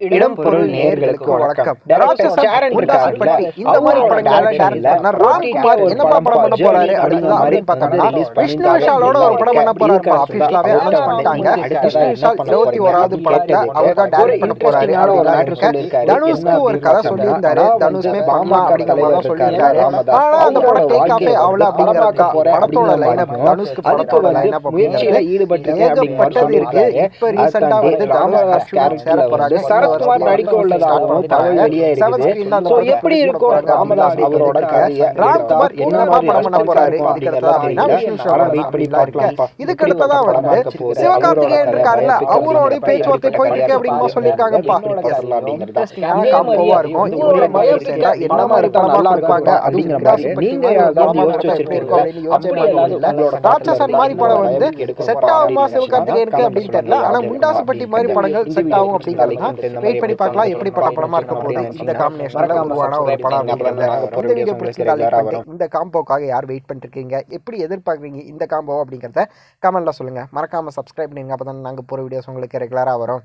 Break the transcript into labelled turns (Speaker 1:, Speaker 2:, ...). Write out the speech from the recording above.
Speaker 1: இடம் பொருள் நேர்களுக்கு வணக்கம்.
Speaker 2: ராட்சசன்,
Speaker 1: சேரன்
Speaker 2: பட்டி, இந்த மாதிரி படங்களை
Speaker 1: ல
Speaker 2: பண்ண ராம்குமார் என்னப்பா படம் பண்ண போறாரு
Speaker 1: அப்படிங்கிற
Speaker 2: அப்படின்னு
Speaker 1: release
Speaker 2: விஷ்ணு. விஷாலோட ஒரு படம் பண்ண போறாரு.
Speaker 1: இருக்காரு. அவர்கிட்ட
Speaker 2: அனௌன்ஸ் பண்ணிட்டாங்க. விஷ்ணு விஷால்
Speaker 1: அடுத்ததா
Speaker 2: இருபத்தி
Speaker 1: என்ன
Speaker 2: ஓராவது
Speaker 1: பண்ண
Speaker 2: படத்தை
Speaker 1: போறாரு?
Speaker 2: அவர் தான் டைரக்ட் பண்ண போறாரு அப்படின்னு
Speaker 1: matter
Speaker 2: இருக்க
Speaker 1: சொல்லியிருக்காரு.
Speaker 2: தனுஷ்க்கு
Speaker 1: என்ன
Speaker 2: ஒரு கதை சொல்லியிருந்தாரு தனுஷ்மே
Speaker 1: பாமக
Speaker 2: அப்படிங்கிற மாதிரி
Speaker 1: ராமதாஸ்
Speaker 2: ஆனா அந்த படம் டேக் ஆஃபே ஆகல அப்படிங்கிறதா
Speaker 1: போறேன்
Speaker 2: படத்தோட
Speaker 1: அப்படிங்கிற
Speaker 2: லைனப் தனுஷ்க்கு படத்தோட லைனப்
Speaker 1: முயற்சியில ஈடுபட்டிருக்கேன்
Speaker 2: ஏகப்பட்டது இருக்கு இப்ப ரீசெண்டா வந்து தனுஷ் அஸ்வின் சேர போறாங்க
Speaker 1: சரத்குமார் நடிக்க உள்ளதாகவும் தகவல் வெளியாயிருக்கு So, எப்படி இருக்கும் ராமதாஸ் அவரோட கதையை
Speaker 2: ராம்குமார்
Speaker 1: என்ன
Speaker 2: படம் பண்ண போறாரு? அப்படின்னா
Speaker 1: வெயிட் பண்ணி பார்க்கலாம்ப்பா.
Speaker 2: இதுக்கு அடுத்ததா வந்து சிவகார்த்திகேயன் இருக்காருல்ல அவரோட பேச்சுவார்த்தை போயிட்டு இருக்கு அப்படின்னு சொல்லியிருக்காங்கப்பா காம்போவா இருக்கும். இவரோட மயம் சேர்ந்தா என்ன மாதிரி படமா கொடுப்பாங்க அப்படிங்கிற மாதிரி நீங்க இருக்கும் அப்படின்னு யோசிச்சே ராட்சசன் மாதிரி படம் வந்து செட் ஆகுமா சிவகார்த்திகேயனுக்கு அப்படின்னு தெரியல ஆனா முண்டாசுப்பட்டி மாதிரி படங்கள் செட் ஆகும் அப்படிங்கிறது வெயிட் பண்ணி பார்க்கலாம் எப்படிப்பட்ட படமா இருக்க போகுது. இந்த காம்பினேஷன்ல உருவான ஒரு படம் இந்த வீடியோ பிடிச்சிருந்தா. இந்த காம்போக்காக யார் வெயிட் பண்ணிட்டு இருக்கீங்க எப்படி எதிர்பார்க்குறீங்க இந்த காம்போ அப்படிங்கிறத கமெண்ட்ல சொல்லுங்க. மறக்காம சப்ஸ்கிரைப் பண்ணுங்க அப்பதான் நாங்க போற வீடியோஸ் உங்களுக்கு ரெகுலரா வரும்.